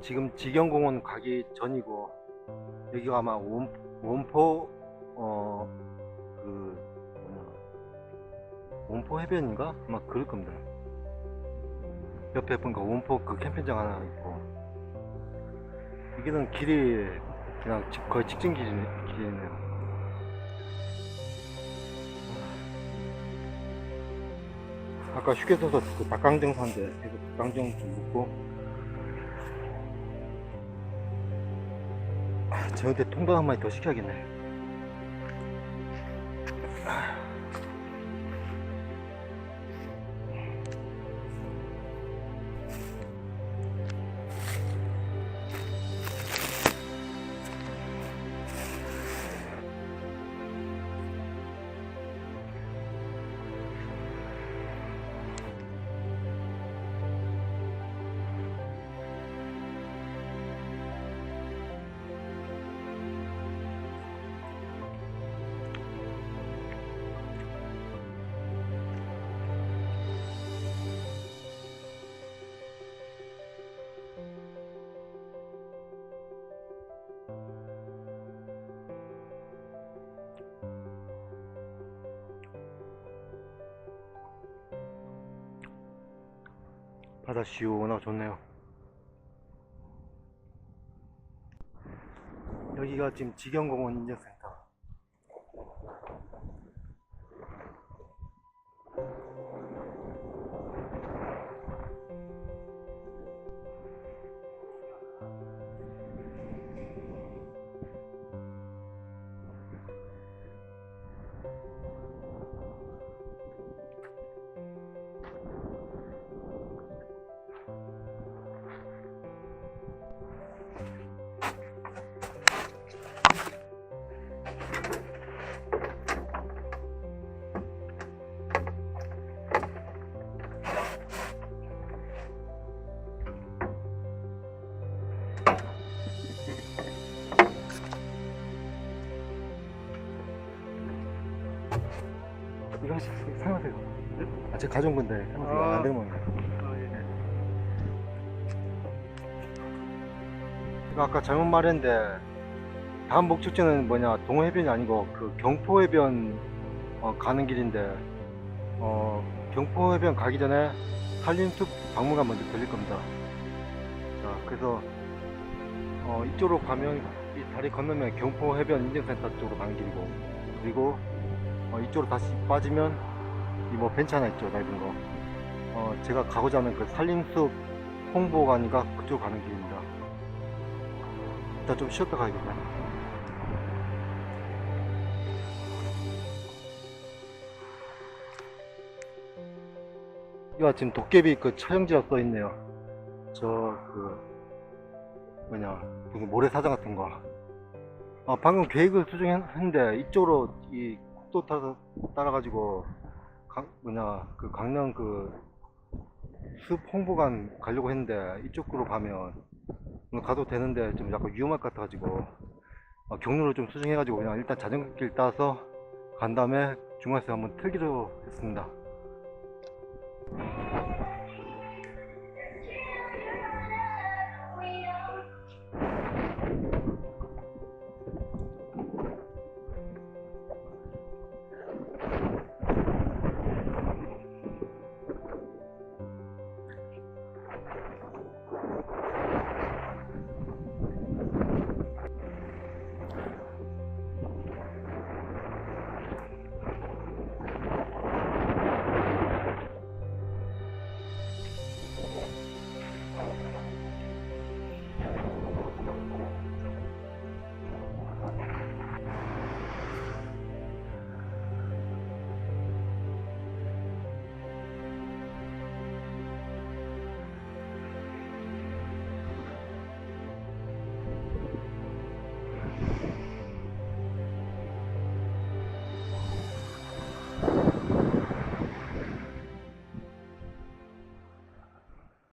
지금 지경공원 가기 전이고 여기가 아마 원, 원포 어 그 원포 해변인가 아마 그럴 겁니다. 옆에 보니까 원포 그 캠핑장 하나 있고 여기는 길이 그냥 직- 거의 직진 길이, 길이네요. 아까 휴게소에서 그 닭강정 산데 그래서 닭강정 좀 먹고 저한테 통닭 한 마리 더 시켜야겠네 바다 시원하고 좋네요. 여기가 지금 지경공원 인증센터 이거 하시- 사용하세요. 아, 제가 가져온 건데 사용하세요. 아. 안 되면 이거 아까 잘못 말했는데 다음 목적지는 뭐냐? 동해변이 아니고 그 경포해변 어, 가는 길인데 어, 경포해변 가기 전에 산림숲 박물관 먼저 들릴 겁니다. 자 그래서 어, 이쪽으로 가면 이 다리 건너면 경포해변 인증센터 쪽으로 가는 길이고 그리고 어, 이쪽으로 다시 빠지면 이 뭐 벤치 하나 있죠 넓은 거. 어, 제가 가고자 하는 그 산림숲 홍보관인가 그쪽 가는 길입니다. 일단 좀 쉬었다 가야겠다 이거 지금 도깨비 그 촬영지가 써 있네요. 저 그 뭐냐 무슨 모래사장 같은 거. 어, 방금 계획을 수정했는데 이쪽으로 이 국도 타서 따라가지고 강, 뭐냐 그 강릉 그 숲 홍보관 가려고 했는데 이쪽으로 가면 뭐 가도 되는데 좀 약간 위험할 것 같아가지고 어, 경로를 좀 수정해가지고 그냥 일단 자전거 길 따서 간 다음에 중간에서 한번 틀기로 했습니다.